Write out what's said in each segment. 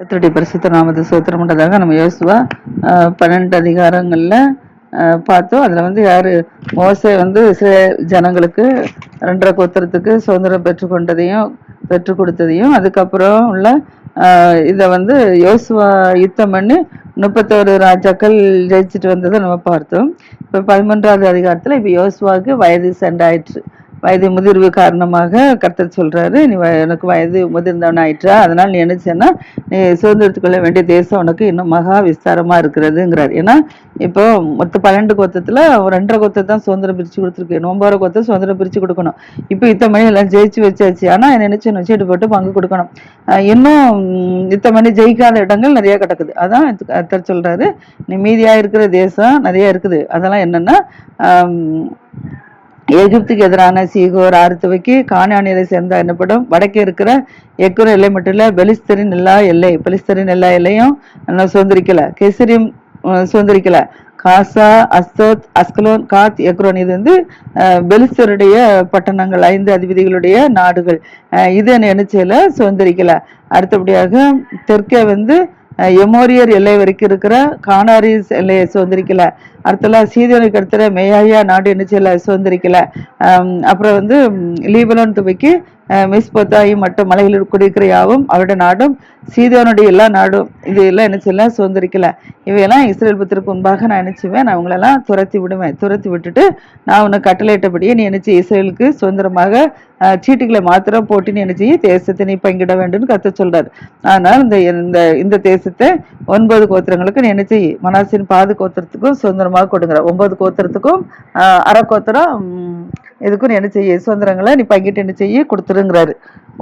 கத்தருடைய பரிசுத்த நாமத்தை சோத்திரம் பண்ணதாக நம்ம யோசுவா பன்னெண்டு அதிகாரங்களில் பார்த்தோம். அதில் வந்து யார்? மோசை வந்து சில ஜனங்களுக்கு ரெண்டரை கோத்திரத்துக்கு சுதந்திரம் பெற்றுக்கொண்டதையும் பெற்றுக் கொடுத்ததையும் அதுக்கப்புறம் உள்ள இதை வந்து யோசுவா யுத்தம் பண்ணி முப்பத்தோரு ராஜாக்கள் ஜெயிச்சுட்டு வந்ததை நம்ம பார்த்தோம். இப்போ பதிமூன்றாவது அதிகாரத்தில் இப்போ யோசுவாவுக்கு வயது சென்றாயிற்று வயது முதிர்வு காரணமாக கர்த்தர் சொல்றாரு நீ வ- வயது முதிர்ந்தவன் ஆயிட்டா அதனால் நீ என்ன நீ சுதந்திரத்துக் கொள்ள வேண்டிய தேசம் உனக்கு இன்னும் மகா விஸ்தாரமா இருக்கிறதுங்கிறார். ஏன்னா இப்போ மொத்த பன்னெண்டு கோத்தத்துல ஒரு ரெண்டரை கோத்தை தான் சுதந்திரம் பிரிச்சு கொடுத்துருக்கு. ஒன்பது கோத்தை சுதந்திரம் பிரிச்சு கொடுக்கணும். இப்போ இத்தனை மணி எல்லாம் ஜெயிச்சு வச்சாச்சு. ஆனா என்ன நினைச்சு சீட்டு போட்டு பங்கு கொடுக்கணும். இன்னும் இத்தனை மணி ஜெயிக்காத இடங்கள் நிறைய கிடக்குது. அதான் கர்த்தர் சொல்றாரு நீ மீதியா இருக்கிற தேசம் நிறைய இருக்குது. அதெல்லாம் என்னன்னா எகிப்துக்கு எதிரான சீகோர் ஆறுத்துவைக்கு கானானியரை சேர்ந்த என்னப்படும் வடக்கே இருக்கிற எக்குர எல்லை மட்டும் இல்லை பெலிஸ்தரின் எல்லா எல்லை பெலிஸ்தரின் எல்லா எல்லையும் சுதந்திரிக்கல. கெசரியும் சுதந்திரிக்கல. காசா அஸ்தோத் அஸ்கலோன் காத் எக்ரோன் இது வந்து பெலிஸ்தருடைய பட்டணங்கள் ஐந்து அதிபதிகளுடைய நாடுகள். இது என்ன நினைச்சல சுதந்திரிக்கல. அடுத்தபடியாக தெற்கே வந்து எமோரியர் எல்லை வரைக்கும் இருக்கிற கானாரிஸ் எல்லையை சுதந்திரிக்கல. அடுத்தல சீதனுக்கு அடுத்த மேயாயா நாடு என்ன செய்யல சுதந்திரிக்கல. அப்புறம் வந்து லீபலோன் லீபனோன் துவைக்கு மிஸ்பத்தாயும் மற்ற மலைகளில் குடியிருக்கிற யாவும் அவருடைய நாடும் சீதோனுடைய எல்லா நாடும் இது எல்லாம் என்ன செய்யல சுதந்திரிக்கல. இவையெல்லாம் இஸ்ரேல் புத்திற்கு முன்பாக நான் நினைச்சுவேன் நான் அவங்களெல்லாம் துரத்தி விடுவேன் துரத்தி விட்டுட்டு நான் உனக்கு கட்டளையிட்டபடியே நீ நினைச்சு இஸ்ரேலுக்கு சுதந்திரமாக சீட்டுகளை மாத்திரம் போட்டு நீ நினைச்சு தேசத்தை நீ பங்கிட வேண்டும்னு கத்த சொல்றாரு. ஆனால் இந்த இந்த இந்த தேசத்தை ஒன்பது கோத்திரங்களுக்கு நீ என்ன மனாசின் பாது கோத்திரத்துக்கும் சுதந்திரமாக கொடுங்குற ஒன்பது கோத்திரத்துக்கும் அரை கோத்திரம் இதுக்கும் என்ன செய்ய சுதந்திரங்களை நீ பங்கிட்டு என்ன செய்ய ஒன்பதுங்கிறாரு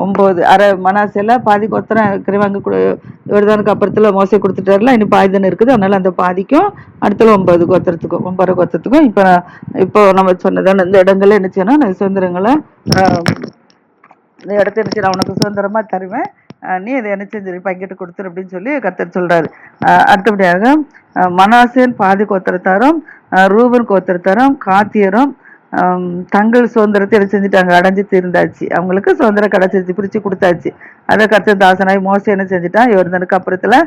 ஒன்பது அரை மனாசில பாதி கோத்திரம் கிருவாங்க கொடு யோர்தானுக்கு அப்புறத்துல மோசை கொடுத்துட்டாருல இன்னும் பாதி தானே இருக்குது. அதனால அந்த பாதிக்கும் அடுத்தல ஒன்பது கோத்திரத்துக்கும் ஒன்பது கோத்திரத்துக்கும் இப்போ இப்போ நம்ம சொன்னதான இந்த இடங்கள்ல என்ன செய்யணும் சுதந்திரங்களை இந்த இடத்த என்ன செய்யணும் உனக்கு சுதந்திரமா தருவேன். நீ இதை என்ன செஞ்சு பங்கிட்டு கொடுத்துரு அப்படின்னு சொல்லி கத்தர் சொல்றாரு. அடுத்தபடியாக அஹ் மனாசேன் பாதி கோத்திரத்தாரும் ரூபன் கோத்திரத்தாரும் காத்தியரும் தங்கள் சுதந்திரத்தை என்ன செஞ்சுட்டாங்க. அடைஞ்சு தீர்ந்தாச்சு. அவங்களுக்கு சுதந்திரம் கிடச்சிருச்சு பிரித்து கொடுத்தாச்சு. அதை கத்து தாசனாய் மோசம் என்ன செஞ்சுட்டான்? யோர்தனுக்கு அப்புறத்தில்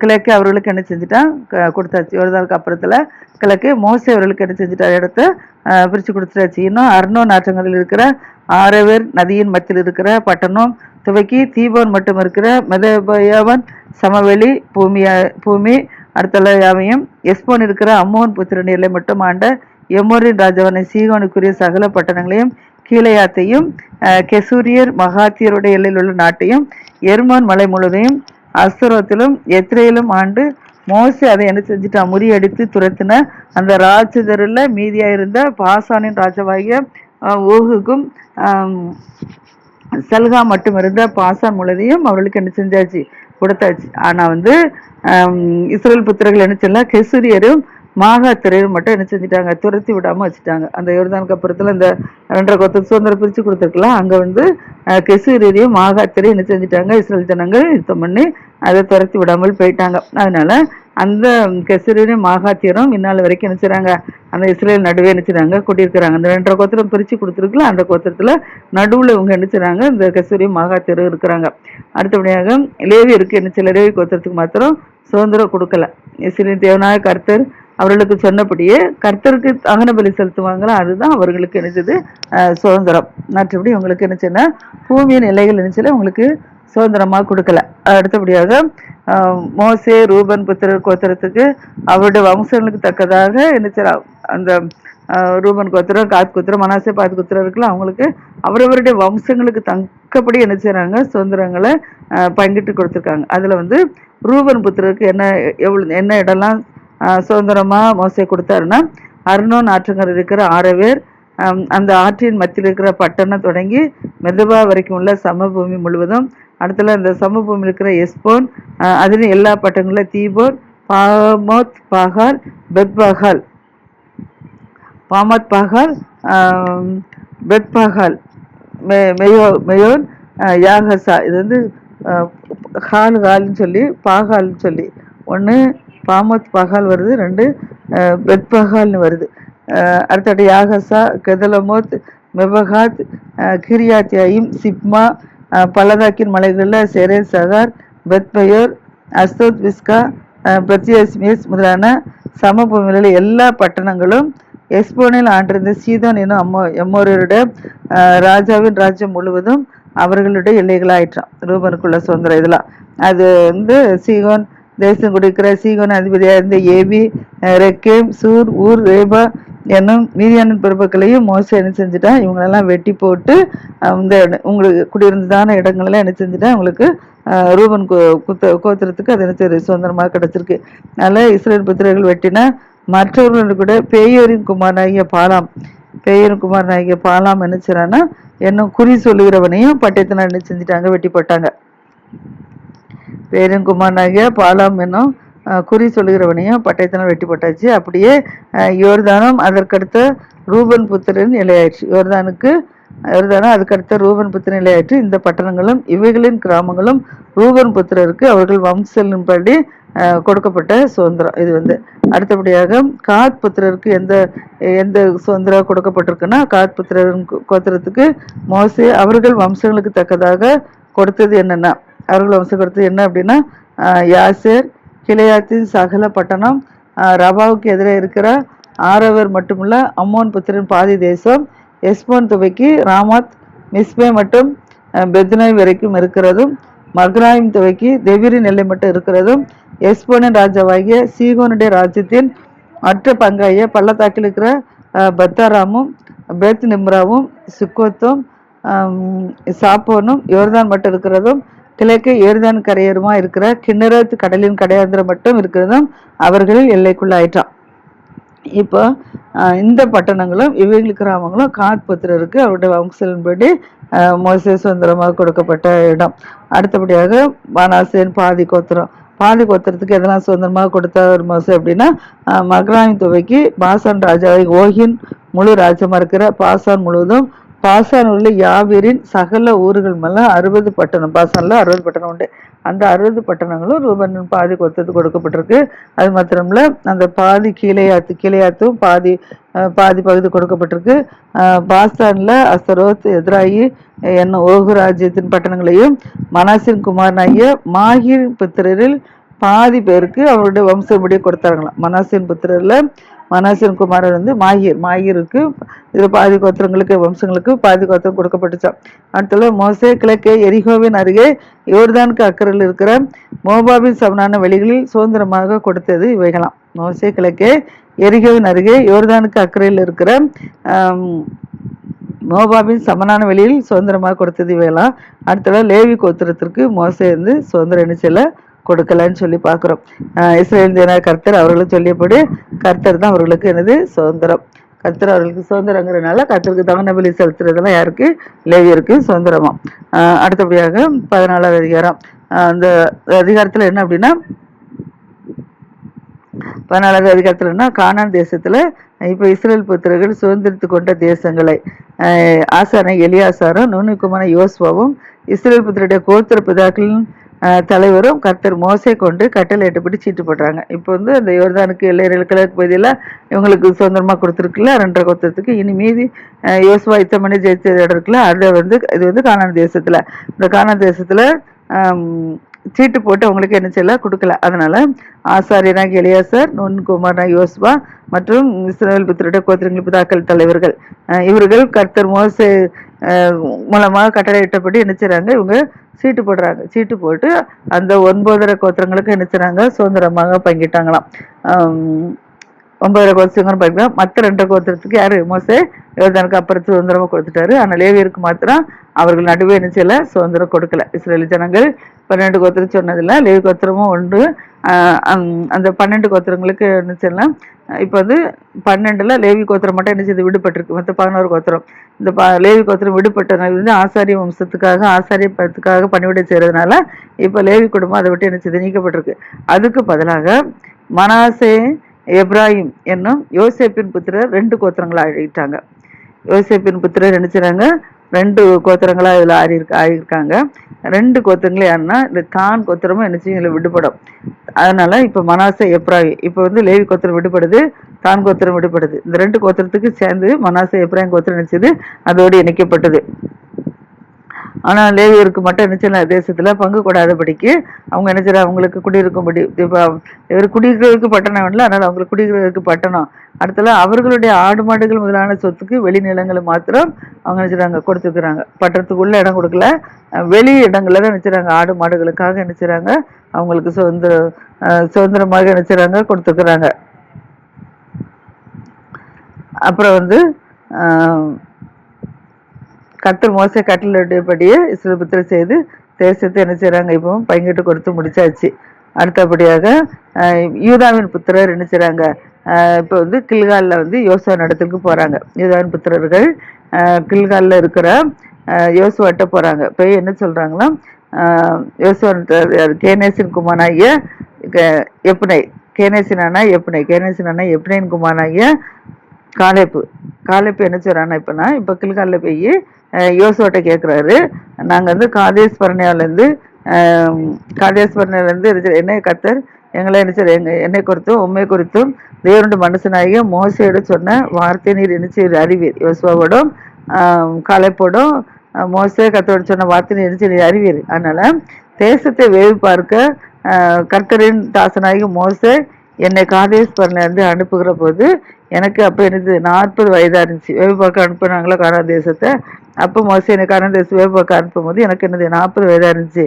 கிழக்கு அவர்களுக்கு என்ன செஞ்சுட்டான்? கொடுத்தாச்சு. யோர்தனுக்கு அப்புறத்தில் கிழக்கு மோச அவர்களுக்கு என்ன செஞ்சுட்டா இடத்த பிரித்து கொடுத்துட்டாச்சு இன்னும் அர்ணோ நாற்றங்களில் இருக்கிற ஆரவேர் நதியின் மத்தியில் இருக்கிற பட்டணம் துவக்கி தீபோன் மட்டும் இருக்கிற மெதபயவன் சமவெளி பூமியா பூமி அடுத்தல யாவையும் எஸ்போன் இருக்கிற அம்மோன் புத்திரன் எல்லை மட்டும் ஆண்ட எமோரின் ராஜாவான சீகோனுக்குரிய சகல பட்டணங்களையும் கீழையாத்தையும் அஹ், கெசூரியர் மகாத்தியருடைய எல்லையில் உள்ள நாட்டையும் எர்மோன் மலை முழுவதையும் அஸ்தரோத்திலும் எத்திரையிலும் ஆண்டு மோசி அதை என்ன செஞ்சுட்டான் முறியடித்து துரத்தின அந்த ராட்சதரில் மீதியா இருந்த பாசானின் ராஜாவாகிய ஊகுக்கும் ஓகுக்கும் சல்கா மட்டும் இருந்த பாசான் முழுதையும் அவர்களுக்கு என்ன செஞ்சாச்சு? கொடுத்தாச்சு. ஆனா வந்து இஸ்ரேல் புத்திரர்கள் என்ன செய்யலாம் கெசூரியரும் மாகாத்திரையர் மட்டும் என்ன செஞ்சுட்டாங்க? துரத்தி விடாமல் வச்சுட்டாங்க. அந்த யோர்தானுக்கு அப்புறத்தில் அந்த ரெண்டரை கொத்த சுதந்திரம் பிரித்து கொடுத்துருக்கலாம். அங்கே வந்து அஹ், கெசூரியரையும் மாகாத்திரையும் என்ன செஞ்சுட்டாங்க? இஸ்ரேல் ஜனங்கள் யுத்தம் பண்ணி அதை துரத்தி விடாமல் போயிட்டாங்க. அதனால அந்த கெசூரியரும் மாகாத்தியரும் இந்நாள் வரைக்கும் என்ன செய்கிறாங்க அந்த இஸ்ரேல் நடுவே என்ன கூட்டியிருக்கிறாங்க. அந்த ரெண்டரை கோத்திரம் பிரித்து கொடுத்துருக்குல அந்த கோத்திரத்தில் நடுவில் இவங்க என்ன இந்த கெசூரியும் மாகாத்தியரும் இருக்கிறாங்க. அடுத்தபடியாக லேவி இருக்கு என்ன சில லேவி கோத்திரத்துக்கு மாத்திரம் சுதந்திரம் கொடுக்கல. இஸ்ரேல் தேவநாயக கர்த்தர் அவர்களுக்கு சொன்னபடியே கர்த்தருக்கு அகன பலி செலுத்துவாங்களோ? அதுதான் அவர்களுக்கு என்னது சுதந்திரம். மற்றபடி உங்களுக்கு என்ன பூமியின் நிலைகள் என்னச்சுல உங்களுக்கு சுதந்திரமாக கொடுக்கல. அடுத்தபடியாக மோசே ரூபன் புத்திரர் கோத்திரத்துக்கு அவருடைய வம்சங்களுக்கு தக்கதாக என்ன அந்த ரூபன் கோத்திரம் காத் கோத்திரம் மனாசே பாத் கோத்திரம் இருக்குல்ல அவங்களுக்கு அவரவருடைய வம்சங்களுக்கு தக்கப்படி என்ன செய்கிறாங்க சுதந்திரங்களை பங்கிட்டு கொடுத்துருக்காங்க. அதில் வந்து ரூபன் புத்திரருக்கு என்ன எவ்வளோ என்ன இடம்லாம் சுதந்திரமாக மோசை கொடுத்தாருன்னா அருணோன் ஆற்றங்கர் இருக்கிற ஆரவேர் அந்த ஆற்றின் மத்தியில் இருக்கிற பட்டணம் தொடங்கி மெதுபா வரைக்கும் உள்ள சமபூமி முழுவதும் அடுத்துல இந்த சமபூமியில் இருக்கிற எஸ்போன் அதில் எல்லா பட்டங்களும் தீபோன் பாமோத் பாகால் பெத்பாகால் பாமத் பாகால் ஆம், பெத் பாகால் மெ மெயோ மெயோன் யாகசா. இது வந்து ஹால் ஹால்னு சொல்லி பாகால்னு சொல்லி. ஒன்று பாமத் பகால் வருது ரெண்டு பெத் பகால்னு வருது. ஆஹ், யாகசா கெதலமோத் மெபகாத் ஆஹ், கிரியாத்யாயிம் சிப்மா பல்லதாக்கின் பள்ளதாக்கின் மலைகளில் செரே சகார் பெத்பயோர் அஸ்தோத் விஸ்கா பிரத்யஸ்மியஸ் முதலான சமபூமியில் எல்லா பட்டணங்களும் எஸ்போனில் ஆண்டிருந்த சீதோன் எனும் அம்மோ எம்மோரோட ராஜாவின் ராஜ்யம் முழுவதும் அவர்களுடைய எல்லைகளாயிற்றான் ரூபனுக்குள்ள சுதந்திரம் இதெல்லாம். அது வந்து சீகோன் தேசம் கொடுக்கிற சீகோன் அதிபதியாக இருந்த ஏபி ரெக்கேம் சூர் ஊர் ரேபா என்னும் மீதியான பிறப்புகளையும் மோசம் என்ன செஞ்சுட்டான்? இவங்களெல்லாம் வெட்டி போட்டு இந்த உங்களுக்கு குடியிருந்ததான இடங்களெல்லாம் என்ன செஞ்சுட்டான்? உங்களுக்கு ரூபன் குத்த கோத்திரத்துக்கு அது என்ன சுதந்திரமாக கிடச்சிருக்கு. அதனால் இஸ்ரேல் புத்திரர்கள் வெட்டினா மற்றவர்களுக்கு கூட பேயோரின் குமாரனாகிய பாலாம் பேயோரின் குமாரனாகிய பாலாம் என்ன செய்றான்னா என்னும் குறி சொல்லுகிறவனையும் பட்டயத்தினால் என்ன செஞ்சுட்டாங்க? வெட்டி போட்டாங்க. பேரும் குமாரனாகிய பாலாம் என்னும் குறி சொல்லுகிறவனையும் பட்டயத்தினால் வெட்டி போட்டாச்சு. அப்படியே யோர்தானும் அதற்கடுத்த ரூபன் புத்திரன் நிலையாயிற்று. யோர்தானுக்கு யோர்தானும் அதுக்கடுத்த ரூபன் புத்திரன் நிலையாயிற்று. இந்த பட்டணங்களும் இவைகளின் கிராமங்களும் ரூபன் புத்திரருக்கு அவர்கள் வம்சலின்படி கொடுக்கப்பட்ட சுதந்திரம். இது வந்து அடுத்தபடியாக காத் புத்திரருக்கு எந்த எந்த சுதந்திரம் கொடுக்கப்பட்டிருக்குன்னா காத் புத்திரன் கோத்திரத்துக்கு மோசே அவர்கள் வம்சங்களுக்கு தக்கதாக கொடுத்தது என்னென்னா அவர்கள் வம்சம் என்ன அப்படின்னா ஆஹ் யாசேர் கிளையாத்தின் சகல பட்டணம் ரபாவுக்கு எதிரே இருக்கிற ஆரவர் மட்டுமல்ல அம்மோன் புத்திரன் பாதி தேசம் எஸ்போன் துவைக்கு ராமாத் மிஸ்பே மற்றும் பெத்னாய் வரைக்கும் இருக்கிறதும் மக்ராயிம் துவைக்கு தெவிரின் எல்லை மட்டும் இருக்கிறதும் எஸ்போனின் ராஜாவாகிய சீகோனுடைய ராஜ்யத்தின் மற்ற பங்காகிய பள்ளத்தாக்கில் இருக்கிற பத்தாராமும் பெத் நிம்ராவும் சுக்கோத்தும் சாப்போனும் யோர்தான் மட்டும் இருக்கிறதும் கிழக்கு ஏறுதான் கரையோரமா இருக்கிற கிண்ணறத்து கடலின் கடையாந்திரம் மட்டும் இருக்கிறதும் அவர்களில் எல்லைக்குள்ளாயிட்டான் இப்போ இந்த பட்டணங்களும் இவைகள் கிராமங்களும் காத் புத்திரருக்கு அவருடைய வம்சலின்படி மோசே சுதந்திரமாக கொடுக்கப்பட்ட இடம். அடுத்தபடியாக பானாசேன் பாதி கோத்திரம். பாதி கோத்திரத்துக்கு எதெல்லாம் சுதந்திரமாக கொடுத்தார் மோசே அப்படின்னா ஆஹ், துவைக்கு பாசான் ராஜாவை ஓஹின் முழு ராஜமாக இருக்கிற பாசான் முழுவதும் பாசான் உள்ள யாவீரின் சகல ஊர்கள் மேலே அறுபது பட்டணம் பாசானில் அறுபது பட்டணம் உண்டு. அந்த அறுபது பட்டணங்களும் ரூபனின் பாதி கொத்தது கொடுக்கப்பட்டிருக்கு. அது மாத்திரமில்ல அந்த பாதி கீழையாத்து கீழையாத்தும் பாதி பாதி பகுதி கொடுக்கப்பட்டிருக்கு. பாஸ்தானில் பாஸ்தான்ல அசரோத் எதிராயி என்ன ஓகு ராஜ்யத்தின் பட்டணங்களையும் மனாசின் குமாரனாகிய மாஹிர் புத்திரரில் பாதி பேருக்கு அவருடைய வம்சப்படியே கொடுத்தாங்களாம் மனாசின் புத்திரரில் மனாசின் குமாரர் வந்து மாயிர் மாஹீருக்கு இதில் பாதி கோத்திரங்களுக்கு வம்சங்களுக்கு பாதி கோத்திரம் கொடுக்கப்பட்டுச்சான் அடுத்தது மோசே கிழக்கே எரிகோவின் அருகே யோர்தானுக்கு அக்கறையில் இருக்கிற மோபாபின் சமனான வெளிகளில் சுதந்திரமாக கொடுத்தது இவைகளாம். மோசே கிழக்கே எரிகோவின் அருகே யோர்தானுக்கு அக்கறையில் இருக்கிற மோபாபின் சமனான வெளியில் சுதந்திரமாக கொடுத்தது இவையெல்லாம் அடுத்தது லேவி கோத்திரத்திற்கு மோசே வந்து சுதந்திரம் என்ன கொடுக்கலன்னு சொல்லி பார்க்குறோம். இஸ்ரேல் தின கர்த்தர் அவர்களுக்கு சொல்லியபடி கர்த்தர் தான் அவர்களுக்கு எனது சுதந்திரம். கர்த்தர் அவர்களுக்கு சுதந்திரங்கிறதுனால கர்த்தருக்கு தகுந்த பலி செலுத்துறதெல்லாம் யாருக்கு? லேவியருக்கு சுதந்திரமா. அடுத்தபடியாக பதினாலாவது அதிகாரம். அந்த அதிகாரத்துல என்ன அப்படின்னா பதினாலாவது அதிகாரத்துலன்னா கானான் தேசத்துல இப்போ இஸ்ரேல் புத்திரர்கள் சுதந்திரித்து கொண்ட தேசங்களை ஆஹ் ஆசானை எலியாசாரும் நுண்ணுக்குமான யோசுவாவும் இஸ்ரேல் புத்திரருடைய கோத்திர பிதாக்களின் தலைவரும் கர்த்தர் மோசை கொண்டு கட்டளையிட்டபடி சீட்டு போடுறாங்க. இப்போ வந்து அந்த யோர்தானுக்கு எல்லை கிழக்கு பகுதியில் இவங்களுக்கு சுதந்திரமாக கொடுத்துருக்குல்ல ரெண்டரை கொத்தத்துக்கு இனி மீதி யோசுவா இத்தமணி ஜெயிச்ச இடம் இருக்குல்ல அதை வந்து இது வந்து கானான் தேசத்தில். இந்த கானான் தேசத்தில் சீட்டு போட்டு அவங்களுக்கு என்ன செய்யல? கொடுக்கல. அதனால ஆசாரியனாக இளையாசர் நுண் குமாரனாக யோசுவா மற்றும் இஸ்ரேல் புத்திரருடைய கோத்திரங்கள் பிதாக்கள் தலைவர்கள். இவர்கள் கர்த்தர் மோசே மூலமாக கட்டளையிட்டபடி என்ன செய்றாங்க? இவங்க சீட்டு போடுறாங்க. சீட்டு போட்டு அந்த ஒன்பதரை கோத்திரங்களுக்கு என்ன செய்றாங்க? சுதந்திரமாக பங்கிட்டாங்களாம். ஒன்பதரை கோத்திரங்கள் பங்கிட்டா மற்ற ரெண்டு கோத்திரத்துக்கு யாரு? மோசே யோர்தானுக்கு அப்புறம் சுதந்திரமா கொடுத்துட்டாரு. ஆனால் லேவியருக்கு மாத்திரம் அவர்கள் நடுவே என்ன செய்யல? சுதந்திரம் கொடுக்கல. இஸ்ரேல் ஜனங்கள் பன்னெண்டு கோத்திரம் சொன்னதில்ல. லேவி கோத்திரமும் ஒன்று அந்த- பன்னெண்டு கோத்திரங்களுக்கு என்ன இப்போ வந்து பன்னெண்டில் லேவி கோத்திரம் மட்டும் என்ன செய்து விடுபட்டிருக்கு. மற்ற பதினோரு கோத்திரம். இந்த ப லேவி கோத்திரம் விடுபட்டதுனால வந்து ஆசாரிய வம்சத்துக்காக ஆசாரிய பத்துக்காக பணிவிடை செய்கிறதுனால இப்போ லேவி குடும்பம் அதை விட்டு என்ன செய்து நீக்கப்பட்டிருக்கு. அதுக்கு பதிலாக மனாசே எப்ராஹிம் என்னும் யோசேப்பின் புத்திரர் ரெண்டு கோத்திரங்களை ஆகிட்டாங்க யோசேப்பின் புத்திரர் என்ன ரெண்டு கோத்திரங்களாக இதில் ஆறி இருக்க ஆகியிருக்காங்க ரெண்டு கோத்திரங்களும் யாருன்னா இந்த தான் கோத்திரமும் என்ன செய்யும் விடுபடும். அதனால் இப்போ மனாசை எப்ராஹிம் இப்போ வந்து லேவி கோத்திரம் விடுபடுது தான் கோத்திரம் விடுபடுது. இந்த ரெண்டு கோத்திரத்துக்கு சேர்ந்து மனாசை எப்ராஹிம் கோத்திரம் நினைச்சது அதோடு இணைக்கப்பட்டது. ஆனால் லேவியருக்கு மட்டும் என்ன தேசத்தில் பங்கு கொடாதபடிக்கு அவங்க என்ன அவங்களுக்கு குடியிருக்கும்படி இப்போ இவர் குடியிருக்கிறதுக்கு பட்டணம் இல்லை அதனால் அவங்களுக்கு குடியிருக்கிறதுக்கு பட்டணம். அடுத்தல அவர்களுடைய ஆடு மாடுகள் முதலான சொத்துக்கு வெளி நிலங்களை மாத்திரம் அவங்க என்ன கொடுத்துருக்குறாங்க. கொடுத்துக்கிறாங்க பட்டணத்துக்குள்ள இடம் கொடுக்கல. வெளி இடங்களில் தான் நினைச்சுறாங்க ஆடு மாடுகளுக்காக நினைச்சுறாங்க அவங்களுக்கு சுதந்திர சுதந்திரமாக நினைச்சுறாங்க கொடுத்துக்கிறாங்க அப்புறம் வந்து கத்தர் மோச கட்டளைப்படியே இஸ்ரபுத்திர செய்து தேசத்தை என்ன செய்கிறாங்க இப்போ பங்கிட்டு கொடுத்து முடிச்சாச்சு. அடுத்தபடியாக யூதாவின் புத்திரர் என்ன செய்கிறாங்க இப்போ வந்து கில்காலில் வந்து யோசுவா நடத்துக்கு போகிறாங்க யூதாவின் புத்திரர்கள் கில்காலில் இருக்கிற யோசுவாட்ட போகிறாங்க போய் என்ன சொல்றாங்களா யோசுவா கேனேசின் குமாராகிய க- கேனேசினானா கேனேசின் அண்ணா எப்னை. அண்ணா குமாராகிய காலேப்பு. காலேப்பு என்ன செய்றான்னா இப்போனா இப்போ கில்காலில் போய் யோசோட்ட கேட்குறாரு நாங்கள் வந்து காதேஸ் பர்ணியாலேருந்து காதேஸ் என்னை கத்தர் எங்களை என்ன செய்ய எங்க என்னை குறித்தும் உண்மை குறித்தும் தேவனுடைய மனுஷனாகிய மோசையோட சொன்ன வார்த்தை நீர் என்ன செய்ய அறிவீர். யோசுவாவோடும் ஆஹ், மோசே கத்தரோட சொன்ன வார்த்தை நீர் என்ன செய்ய அறிவீர். அதனால தேசத்தை வேவு பார்க்க கர்த்தரின் தாசனாகி மோசே என்னை காதேஸ்வரன்லேருந்து அனுப்புகிற போது எனக்கு அப்போ என்னது நாற்பது வயதாக இருந்துச்சு வேவு பார்க்க அனுப்புனாங்களா கானா தேசத்தை? அப்போ மோசம் எனக்கு கானா தேசம் வேவு பார்க்க அனுப்பும் போது எனக்கு என்னது நாற்பது வயதாக இருந்துச்சு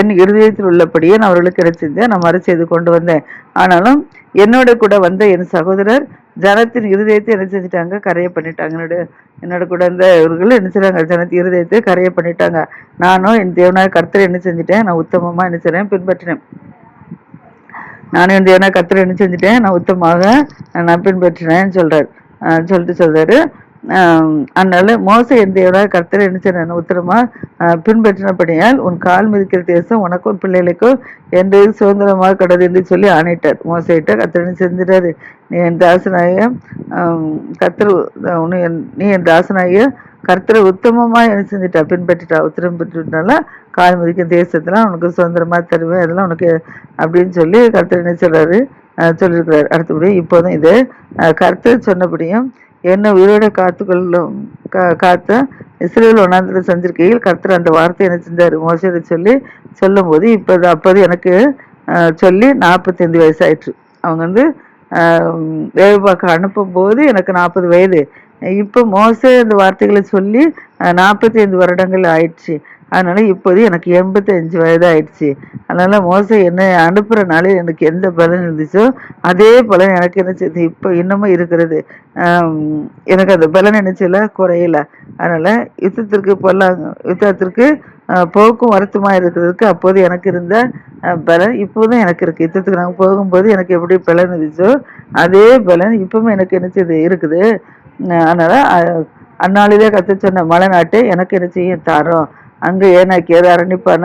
என் இருதயத்தில் உள்ளபடியே நான் அவர்களுக்கு கிடைச்சிருந்தேன். நான் மறு செய்து கொண்டு வந்தேன். ஆனாலும் என்னோட கூட வந்த என் சகோதரர் ஜனத்தின் இருதயத்தை என்ன செஞ்சுட்டாங்க? கரையை பண்ணிட்டாங்க. என்னோட என்னோட கூட இருந்த இவர்கள் என்ன செய்றாங்க? ஜனத்தின் இருதயத்தை கரையை பண்ணிட்டாங்க. நானும் என் தேவனாய் கருத்தரை என்ன செஞ்சுட்டேன்? நான் உத்தமமாக என்ன செய்றேன்? பின்பற்றினேன். நானும் வந்து ஏன்னா கத்திர என்ன செஞ்சுட்டேன். நான் உத்தமாக நான் பின்பற்றினேன்னு சொல்கிறார் சொல்லிட்டு சொல்கிறாரு அதனால மோச எந்தையோட கர்த்தர் என்ன உத்தரமா? பின்பற்றினபடியால் உன் கால் மிதிக்கிற தேசம் உனக்கும் பிள்ளைகளுக்கும் என்று சுதந்திரமாக கிடது என்று சொல்லி ஆணையிட்டார். மோசையிட்ட கர்த்தர் என்ன செஞ்சிட்டாரு? நீ என் தாசனாய கர்த்தர் உன்னை என்- நீ என் தாசனாய கர்த்தரை உத்தமமா என்ன செஞ்சுட்டா? பின்பற்றிட்டா? உத்தரம் பெற்றுனால கால் மிதிக்கும் தேசத்தெல்லாம் உனக்கு சுதந்திரமா தருவேன் அதெல்லாம் உனக்கு அப்படின்னு சொல்லி கர்த்தர் என்ன சொல்றாரு? சொல்லியிருக்கிறார் சொல்லியிருக்கிறாரு. அடுத்தபடி இப்போதும் இது கர்த்தர் சொன்னபடியும் என்ன உயிரோட காத்துக்கொள்ளும் கா- காத்த இஸ்ரேல் ஒன்னாந்திர செஞ்சிருக்கையில் கர்த்தர் அந்த வார்த்தை என்ன செஞ்சார்? மோசடி சொல்லி சொல்லும்போது இப்போது அப்போது எனக்கு சொல்லி நாற்பத்தைந்து வயசு ஆயிற்று அவங்க வந்து வேவு பார்க்க அனுப்பும்போது எனக்கு நாற்பது வயது. இப்போ மோச இந்த வார்த்தைகளை சொல்லி நாற்பத்தி ஐந்து வருடங்கள் ஆயிடுச்சு அதனால இப்போது எனக்கு எண்பத்தஞ்சு வயது ஆயிடுச்சு அதனால மோசம் என்னை அனுப்புற நாளில் எனக்கு எந்த பலன் இருந்துச்சோ அதே பலன் எனக்கு என்ன செய்யுது இப்போ இன்னமும் இருக்கிறது. எனக்கு அந்த பலன் நினைச்சல குறையல. அதனால யுத்தத்திற்கு போலாம் யுத்தத்திற்கு போக்கும் வருத்தமா இருக்கிறதுக்கு அப்போது எனக்கு இருந்த பலன் இப்போதும் எனக்கு இருக்கு. யுத்தத்துக்கு நாங்கள் போகும்போது எனக்கு எப்படி பலன் இருந்துச்சோ அதே பலன் இப்பவும் எனக்கு என்ன செய்யுது இருக்குது. அதனால் அதனால அந்நாளிலே கற்று சொன்ன மலை நாட்டை எனக்கு என்ன செய்யும் தாரோம்? அங்கு ஏனாக்கியது அரணிப்பான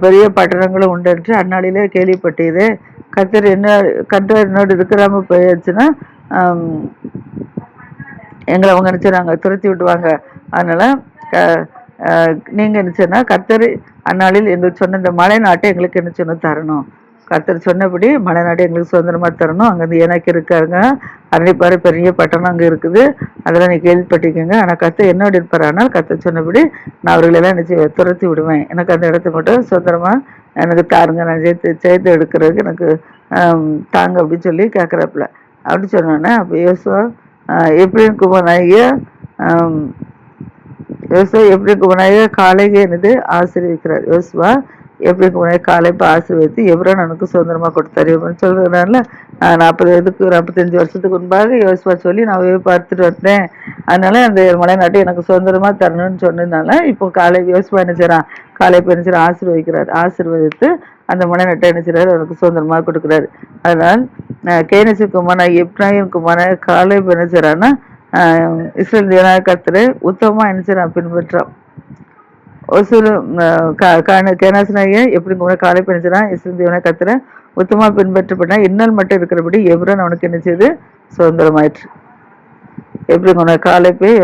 பெரிய பட்டணங்களும் உண்டு என்று அந்நாளிலே கேள்விப்பட்டீரு கத்தர் என்ன கத்தர் என்னோடு இருக்கிறாம போயாச்சுன்னா எங்களை அவங்க நினச்சாங்க துரத்தி விடுவாங்க. அதனால் க- அஹ் நீங்க நினைச்சனா அந்நாளில் எங்களுக்கு சொன்ன இந்த மலை நாட்டை எங்களுக்கு என்ன சொன்ன தரணும்? கர்த்தர் சொன்னபடி மலைநாடு எங்களுக்கு சுதந்திரமாக தரணும். அங்கேருந்து எனக்கு இருக்காருங்க. அரளிப்பாறை பெரிய பட்டணம் அங்கே இருக்குது. அதெல்லாம் நீ கேள்விப்பட்டிருக்கீங்க. ஆனால் கர்த்தர் என்னோட இருப்பார். ஆனால் கர்த்தர் சொன்னபடி நான் அவர்களெல்லாம் என்ன செய்வேன். துரத்தி விடுவேன். எனக்கு அந்த இடத்த மட்டும் சுதந்திரமாக எனக்கு தாருங்க. நான் சேர்த்து சேர்த்து எடுக்கிறதுக்கு எனக்கு தாங்க அப்படின்னு சொல்லி கேட்குறாப்புல அப்படி சொன்னோன்னே அப்போ யோசுவா எப்படி குமநாயகியா யோசுவா எப்படி குமநாயகியா காலையே என்னது ஆசீர்வதிக்கிறார். யோசுவா எப்படி குமாராக காலை இப்போ ஆசீர்வதித்து எவரும் நமக்கு சுதந்திரமாக கொடுத்தாரு? அப்படின்னு சொல்கிறதுனால நாற்பது இதுக்கு நாற்பத்தஞ்சு வருஷத்துக்கு முன்பாக யோசிப்பா சொல்லி நான் வே பார்த்துட்டு வந்தேன். அதனால அந்த மலை நாட்டை எனக்கு சுதந்திரமாக தரணும்னு சொன்னதுனால இப்போ காலை யோசிப்பா என்ன காலை இப்போ என்ன ஆசீர்வதிக்கிறார். ஆசீர்வதித்து அந்த மலை நட்டை என்ன அவருக்கு சுதந்திரமாக கொடுக்குறாரு. அதனால் கேனசி குமார எப்ராஹிம் குமார காலை இப்போ என்ன இஸ்ரேல் தேவனாய உத்தமமாக உத்தமமா பின்பற்றான். ஒரு சில கேனாசனாகிய எப்படி உனக்கு காலை பிணைச்சினா இஸ்ரேல் தேவனாய கர்த்தரை உத்தமா பின்பற்றப்பட்டா இன்னல் மட்டும் இருக்கிறபடி எவ்ரன் அவனுக்கு என்ன செய்து? சுதந்திரமாயிற்று. எப்படி உனக்கு காலை போய்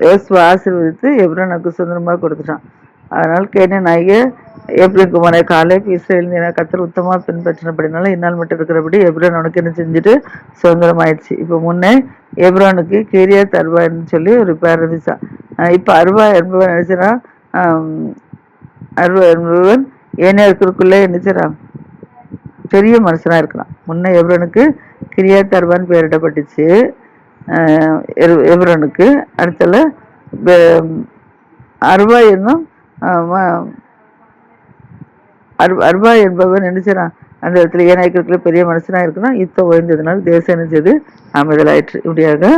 யோசுவை ஆசீர்வதித்து எப்ரனுக்கு சுதந்திரமாக கொடுத்துட்டான். அதனால் கேன நாய எப்படி குமார காலை இஸ்ரேல் நீன கத்தர் உத்தமாக பின்பற்றினபடினால இந்நாள் மட்டும் இருக்கிறபடி எப்ரான் அவனுக்கு என்ன செஞ்சுட்டு சுதந்திரமாயிடுச்சு. இப்போ முன்னே எப்ரானுக்கு கேரியா தர்வான்னு சொல்லி ஒரு பேர் இருந்துச்சான் இப்போ அருவா என்பவன் நினைச்சனா அருவா என்பவன் ஏனையர்களுக்குள்ளே நினைச்சிடான் பெரிய மனுஷனாக இருக்கிறான். முன்னே எவரனுக்கு கிரியா தருவான்னு பெயரிடப்பட்டுச்சு. ஆஹ் எரு- அடுத்தல அருவா என்னும் அரு அருவா என்பவன் நினைச்சான் அந்த இடத்துல ஏனாய்க்கிறதுல பெரிய மனுஷனாக இருக்கணும் யுத்தம் ஓய்ந்ததுனால தேசம் நினைச்சது அமைதலாயிற்று. இப்படியாக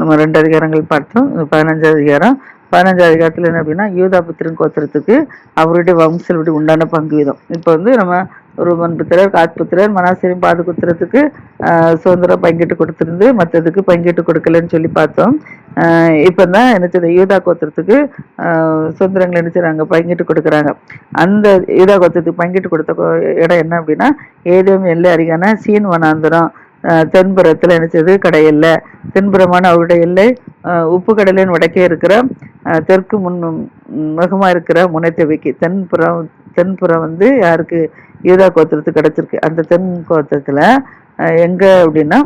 நம்ம ரெண்டு அதிகாரங்கள் பார்த்தோம். பதினஞ்சாவது அதிகாரம். பதினஞ்சாவது அதிகாரத்தில் என்ன அப்படின்னா யூதா புத்திரன் கோத்திரத்துக்கு அவருடைய வம்சலுடைய உண்டான பங்கு வீதம். இப்போ வந்து நம்ம ரூபன் புத்திரர் காத் புத்திரர் மனாசிரியும் பாது குத்திரத்துக்கு சுதந்திரம் பங்கிட்டு கொடுத்துருந்து மற்றதுக்கு பங்கிட்டு கொடுக்கலன்னு சொல்லி பார்த்தோம். இப்போ தான் என்னச்சது யூதா கோத்திரத்துக்கு சுதந்திரங்களை சுதந்திரங்கள் பங்கிட்டு கொடுக்குறாங்க. அந்த யூதா கோத்திரத்துக்கு பங்கிட்டு கொடுத்த இடம் என்ன அப்படின்னா ஏதேனும் எல்லை அருகான சீன் வனாந்தரம் தென்புறத்தில் நினைச்சது கடையல்ல தென்புறமான அவருடைய எல்லை உப்பு கடலின் வடக்கே இருக்கிற தெற்கு முன் முகமாக இருக்கிற முனைத்தவைக்கு. தென்புறம் தென்புறம் வந்து யாருக்கு? யூதா கோத்திரத்துக்கு கிடச்சிருக்கு. அந்த தென் கோத்திரத்தில் எங்கே அப்படின்னா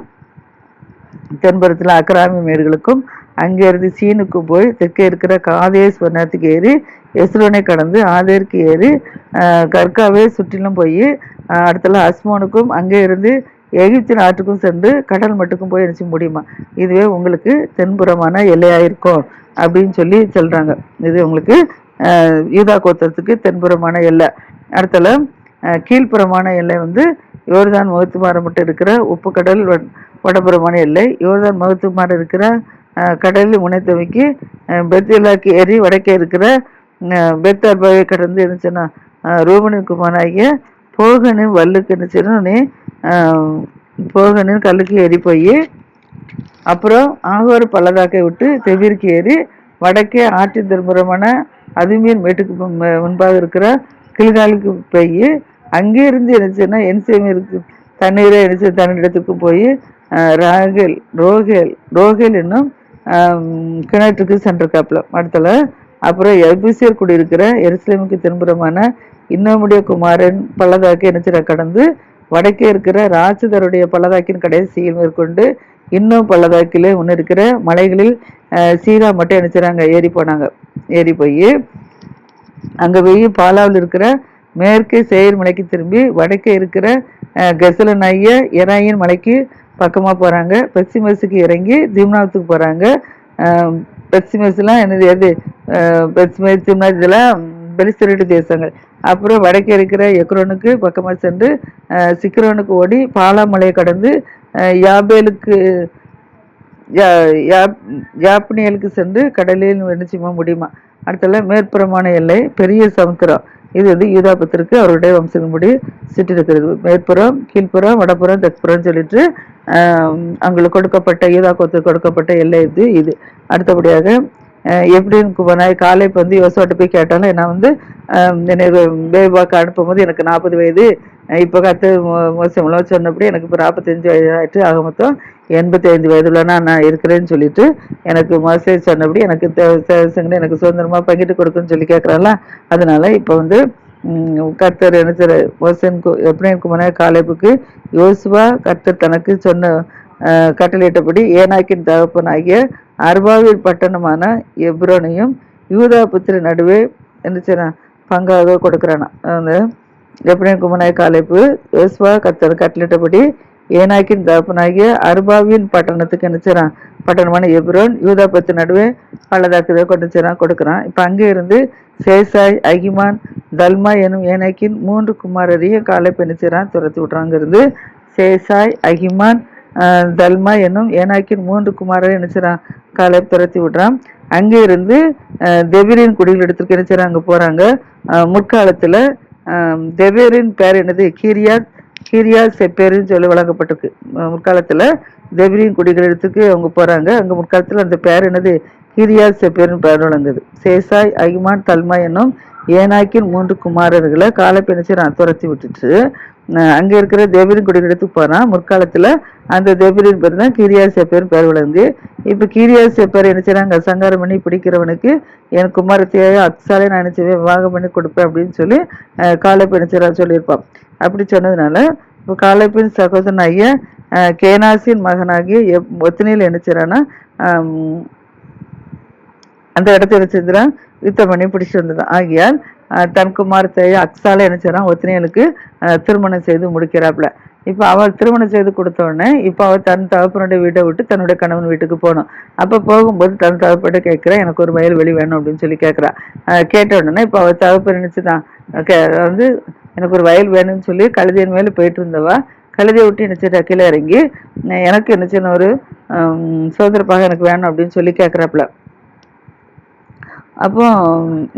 தென்புறத்தில் அக்கராமி மேடுகளுக்கும் அங்கே இருந்து சீனுக்கும் போய் தெற்கே இருக்கிற காதேஸ்வரத்துக்கு ஏறி எஸ்ரோனை கடந்து ஆதேருக்கு ஏறி கர்காவே சுற்றிலும் போய் ஆஹ், அடுத்தல அஸ்மோனுக்கும் அங்கே இருந்து எகிப்து நாட்டுக்கும் சென்று கடல் மட்டுக்கும் போய் நினச்சி முடியுமா? இதுவே உங்களுக்கு தென்புறமான எல்லையாக இருக்கும் அப்படின்னு சொல்லி சொல்கிறாங்க இது உங்களுக்கு யூதா கோத்திரத்துக்கு தென்புறமான எல்லை. அடுத்தல கீழ்ப்புறமான எல்லை வந்து யோர்தான் முகத்துமாரம் மட்டும் இருக்கிற உப்பு கடல் வடபுறமான எல்லை. யோர்தான் முகத்துமாரம் இருக்கிற கடலில் முனைத்தவைக்கு பெத்திலாக்கு ஏறி வடக்கே இருக்கிற ஆஹ், கடந்து இருந்துச்சுன்னா ரூபனின் குமாராகிய போகனின் வல்லுக்கு இருந்துச்சுன்னு போகனின் கல்லுக்கு ஏறி போய் அப்புறம் ஆகோர் பள்ளதாக்கை விட்டு தெவிற்கு ஏறி வடக்கே ஆற்றின் திரும்புறமான அதுமீன் மேட்டுக்கு முன்பாக இருக்கிற கில்காலுக்கு போய் அங்கே இருந்து என்னச்சுன்னா என்சேமிற்கு தண்ணீரை என்னச்சு தண்ணீரத்துக்கு போய் ராகேல் ரோகேல் ரோகேல் என்னும் கிணற்றுக்கு சென்றிருக்காப்புல மடத்தில். அப்புறம் எபிசியர் குடியிருக்கிற எருசலேமுக்கு திரும்புறமான இன்னமுடைய குமாரன் பள்ளதாக்கு என்னச்சிட கடந்து வடக்கே இருக்கிற ராட்சதருடைய பள்ளதாக்கின் கடைசியில் மேற்கொண்டு இன்னும் பள்ளதாக்கிலே ஒன்று இருக்கிற மலைகளில் அஹ், சீரா மட்டும் நினைச்சுறாங்க ஏறி போனாங்க. ஏறி போய் அங்கே போய் பாலாவில் இருக்கிற மேற்கே சேயர் மலைக்கு திரும்பி வடக்கே இருக்கிற அஹ், கெசலனாகிய எராயின் மலைக்கு பக்கமாக போகிறாங்க பெசிமஸுக்கு இறங்கி திம்னாத்துக்கு போகிறாங்க அஹ், என்னது எது? அஹ், திம்னாத் இதெல்லாம் பெலிஸ்தரிட்டு தேசங்கள். அப்புறம் வடக்கே இருக்கிற எக்ரோனுக்கு பக்கமாக சென்று சிக்ரோனுக்கு ஓடி பாலாமலையை கடந்து யாபேலுக்கு யா- யாப்னியலுக்கு சென்று கடலில் நிச்சயமாக முடியுமா? அடுத்தல மேற்புறமான எல்லை பெரிய சமுத்திரம். இது வந்து யூதாபத்திற்கு அவருடைய வம்சத்தின்படி சுற்றிருக்கிறது மேற்புறம் கீழ்ப்புறம் வடப்புறம் தெற்புறம்னு சொல்லிட்டு அவங்களுக்கு அங்களுக்கு கொடுக்கப்பட்ட யூதா கோத்துக்கு கொடுக்கப்பட்ட எல்லை இது இது அடுத்தபடியாக எப்படின்னு குபனாய் காலை இப்போ வந்து யோசுவாட்ட போய் கேட்டாலும் நான் வந்து என்னை எனக்கு பேபாக்கு அனுப்பும்போது எனக்கு நாற்பது வயது இப்போ கத்து மோசமெல்லாம் சொன்னபடி எனக்கு இப்போ நாற்பத்தஞ்சு வயது ஆயிட்டு ஆக மொத்தம் எண்பத்தி ஐந்து வயதுலனா நான் இருக்கிறேன்னு சொல்லிட்டு எனக்கு மோசே சொன்னபடி எனக்கு தே- எனக்கு சுதந்திரமாக பங்கிட்டு கொடுக்குன்னு சொல்லி கேட்குறாங்களா அதனால இப்போ வந்து கர்த்தர் என்ன செய்றாரு? மோசன் கு- எப்ராயிம் காலேபுக்கு யோசுவா கர்த்தர் தனக்கு சொன்ன கட்டளையிட்டபடி ஏனாக்கின் தகப்பனாகிய அர்பாவின் பட்டணமான எப்ரோனையும் யூதா புத்திர நடுவே என்ன செய்றான் பங்காக கொடுக்குறானா அந்த எப்ராயிம் குமாரனாகிய காலைப்பு யோசுவா கத்தர் கட்டளிட்டபடி ஏனாக்கின் தகப்பனாகிய அர்பாவின் பட்டணத்துக்கு என்ன பட்டணமான எப்ரோன் யூதா பத்து நடுவே பள்ளதாக்குதை கொண்டு கொடுக்குறான். இப்போ அங்கே இருந்து சேசாய் அகிமான் தல்மா எனும் ஏனாக்கின் மூன்று குமாரரையும் காலைப்பு என்ன செய்றான் துரத்தி விட்றாங்க இருந்து சேசாய் அகிமான் தல்மா என்னும் ஏனாக்கின் மூன்று குமாரரை நினைச்சிறான் செய்றான் காலை துரத்தி விடுறான் அங்கே இருந்து தெபிரின் குடியில் குடிகள் எடுத்துட்டு அங்கே போகிறாங்க முற்காலத்தில் தெவேரின் பேர் என்னது? கீரியா கீரியா செப்பேருன்னு சொல்லி வழங்கப்பட்டிருக்கு. முற்காலத்தில் முற்காலத்துல குடிகளிடத்துக்கு குடிகள் அவங்க போகிறாங்க அங்கே முற்காலத்தில் அந்த பேர் என்னது? கீரியா செப்பேருன்னு பேர் வழங்குது. சேசாய் அகிமான் தல்மா என்னும் ஏனாக்கின் மூன்று குமாரர்களை காலப்பிணிச்சு நான் துரத்தி விட்டுட்டு அங்கே இருக்கிற தேவரின் குடிகள் போனால் முற்காலத்தில் அந்த தேவரின் பேர் தான் கீரியா பேர் பேர் விளங்கு. இப்போ கீரியா பேர் என்ன செய்றாங்க? சங்காரம் பண்ணி பிடிக்கிறவனுக்கு என் குமாரத்தையாயோ அத்தாலே நான் நினச்சவே விவாகம் பண்ணி கொடுப்பேன் அப்படின்னு சொல்லி அஹ் காலப்பிணிச்சரா சொல்லியிருப்பான். அப்படி சொன்னதுனால இப்போ காலைப்பின் சகோதரனாகிய அஹ், கேனாசின் மகனாகிய எப் ஒத்தினியில் நினைச்சிறான்னா அந்த இடத்த என்ன செஞ்சிடான் யுத்தம் பண்ணி பிடிச்சிட்டு வந்ததான் ஆகியால் தன் குமாரத்தை அக்ஸால என்ன செய்றான்? ஒத்தினியலுக்கு திருமணம் செய்து முடிக்கிறாப்புல இப்போ அவள் திருமணம் செய்து கொடுத்த உடனே இப்போ அவள் தன் தகப்பனுடைய வீட்டை விட்டு தன்னுடைய கணவன் வீட்டுக்கு போகணும். அப்போ போகும்போது தன் தகப்பட்ட கேட்குறா எனக்கு ஒரு வயல் வெளி வேணும் அப்படின்னு சொல்லி கேட்குறா. கேட்ட உடனே இப்போ அவள் தகப்பன் நினச்சிதான் வந்து எனக்கு ஒரு வயல் வேணும்னு சொல்லி கழுதையின் மேலே போயிட்டு இருந்தவா கழுதையை விட்டு நினச்சிட்டா கீழே இறங்கி எனக்கு என்ன ஒரு சுதந்திரப்பாக எனக்கு வேணும் அப்படின்னு சொல்லி கேட்குறாப்புல அப்போ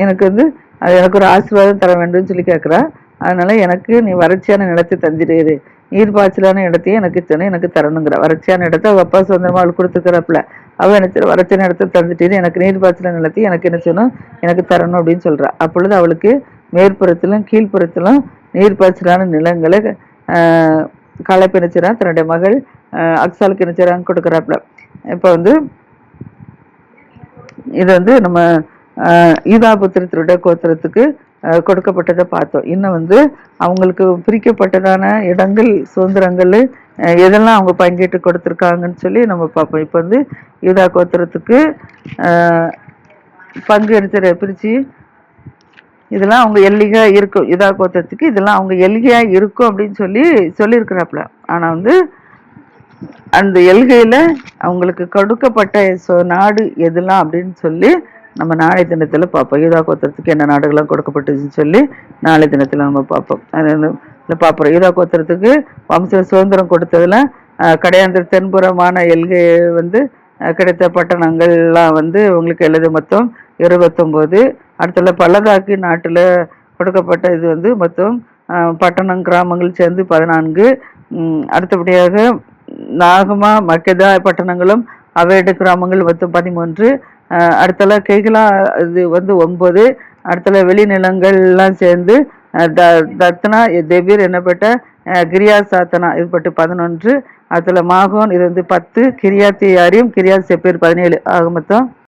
எனக்கு வந்து அது எனக்கு ஒரு ஆசீர்வாதம் தர வேண்டும்னு சொல்லி கேட்குறா அதனால எனக்கு நீ வறட்சியான நிலத்தை தந்திரு நீர்ப்பாய்ச்சலான இடத்தையும் எனக்கு சொன்ன எனக்கு தரணுங்கிற. வறட்சியான இடத்த அவள் அப்பா சொந்தமா அவள் கொடுத்துக்கிறப்பல அவள் எனக்கு வறட்சியான இடத்த தந்துட்டு எனக்கு நீர் பாய்ச்சலான நிலத்தையும் எனக்கு என்ன சொன்னோம் எனக்கு தரணும் அப்படின்னு சொல்கிறாள் அப்பொழுது அவளுக்கு மேற்புறத்திலும் கீழ்ப்புறத்திலும் நீர் பாய்ச்சலான நிலங்களை களை களைப்பு நினைச்சிடா தன்னுடைய மகள் அக்சாலுக்கு அக்ஸாலுக்கு கொடுக்குறாப்புல. இப்போ வந்து இது வந்து நம்ம ஆஹ், ஈதாபுத்திரத்தினுடைய கோத்திரத்துக்கு கொடுக்கப்பட்டதை பார்த்தோம். இன்னும் வந்து அவங்களுக்கு பிரிக்கப்பட்டதான இடங்கள் சுதந்திரங்கள் எதெல்லாம் அவங்க பங்கேற்று கொடுத்துருக்காங்கன்னு சொல்லி நம்ம பார்ப்போம். இப்போ வந்து யூதா கோத்திரத்துக்கு பங்கு எடுத்து பிரித்து இதெல்லாம் அவங்க எல்லிகா இருக்கும். யுதா கோத்திரத்துக்கு இதெல்லாம் அவங்க எல்கையாக இருக்கும் அப்படின்னு சொல்லி சொல்லியிருக்கிறாப்புல. ஆனால் வந்து அந்த எல்கையில் அவங்களுக்கு கொடுக்கப்பட்ட சொ- நாடு எதெல்லாம் அப்படின்னு சொல்லி நம்ம நாளை தினத்தில் பார்ப்போம். யூதா கோத்திரத்துக்கு என்ன நாடுகள்லாம் கொடுக்கப்பட்டுச்சுன்னு சொல்லி நாளை தினத்தில் நம்ம பார்ப்போம். அதில் பார்ப்போம். யூதா கோத்திரத்துக்கு வம்ச சுதந்திரம் கொடுத்ததில் அஹ், கடையாந்திர தென்புறமான எல்கை வந்து கிடைத்த பட்டணங்கள்லாம் வந்து உங்களுக்கு எழுது மொத்தம் இருபத்தொம்போது. அடுத்தல பள்ளதாக்கு நாட்டில் கொடுக்கப்பட்ட இது வந்து மொத்தம் பட்டணம் கிராமங்கள் சேர்ந்து பதினான்கு. அடுத்தபடியாக நாகமா மக்கதா பட்டணங்களும் அவேடு கிராமங்கள் மொத்தம் பதிமூன்று. அடுத்தல கைகளா இது வந்து ஒன்பது. அடுத்தல வெளிநிலங்கள்லாம் சேர்ந்து த- தத்னா தெபீர் என்னப்பட்ட கிரியா சாத்தனா இது பட்டு பதினொன்று. அதில் மாகோன் இது வந்து பத்து. கிரியாத்தியாரியும் கிரியா செப்பீர் பதினேழு. ஆக மொத்தம்